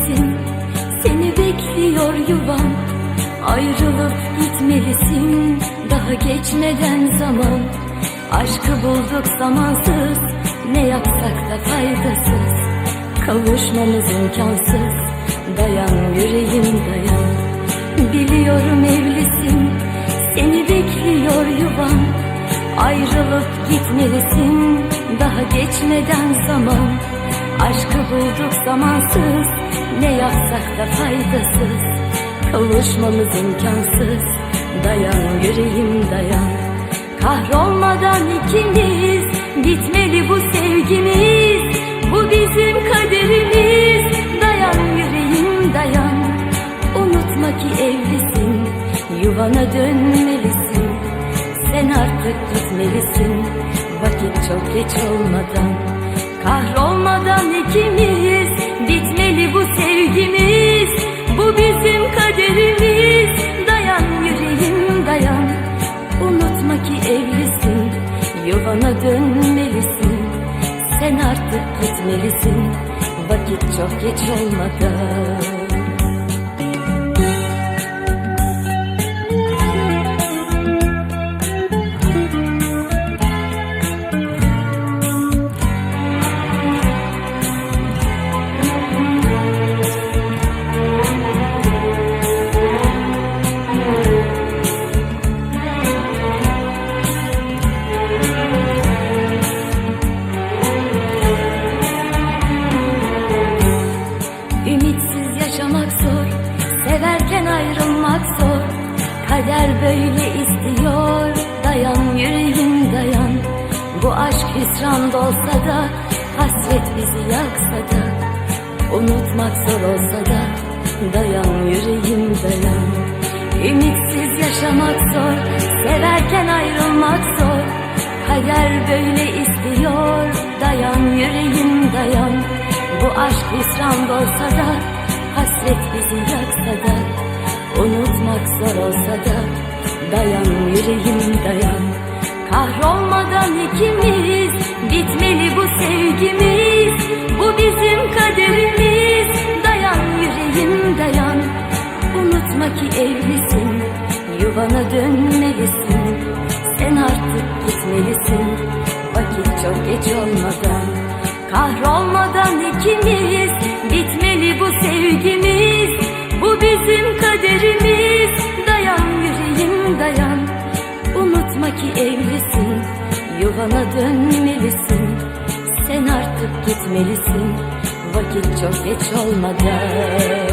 gitmelisin Seni bekliyor yuvam. Ayrılıp gitmelisin. Daha geçmeden zaman. Aşkı bulduk zamansız. Ne yapsak da faydasız. Kavuşmamız imkansız. Dayan yüreğim dayan. Biliyorum evlisin. Seni bekliyor yuvam. Ayrılıp gitmelisin. Daha geçmeden zaman. Aşkı bulduk zamansız. Ne yapsak da faydasız Kavuşmamız imkansız. Dayan yüreğim dayan. Kahrolmadan ikimiz Bitmeli bu sevgimiz. Bu bizim kaderimiz. Dayan yüreğim dayan. Unutma ki evlisin Yuvana dönmelisin. Sen artık gitmelisin Vakit çok geç olmadan. Kahrolmadan ikimiz kaderimiz Dayan yüreğim dayan. Unutma ki evlisin Yuvana dönmelisin. Sen artık gitmelisin Vakit çok geç olmadan Kader böyle istiyor. Dayan yüreğim dayan. Bu aşk hüsran olsa da Hasret bizi yaksa da Unutmak zor olsa da Dayan yüreğim dayan. Ümitsiz yaşamak zor Severken ayrılmak zor. Kader böyle istiyor Dayan yüreğim dayan. Bu aşk hüsran olsa da Hasret bizi yaksa da Unutmak zor olsa da Dayan yüreğim dayan. Kahrolmadan ikimiz Bitmeli bu sevgimiz. Bu bizim kaderimiz. Dayan yüreğim dayan. Unutma ki evlisin Yuvana dönmelisin. Sen artık gitmelisin Vakit çok geç olmadan. Kahrolmadan ikimiz Bitmeli bu sevgimiz Yuvana dönmelisin Sen artık gitmelisin. Vakit çok geç olmadan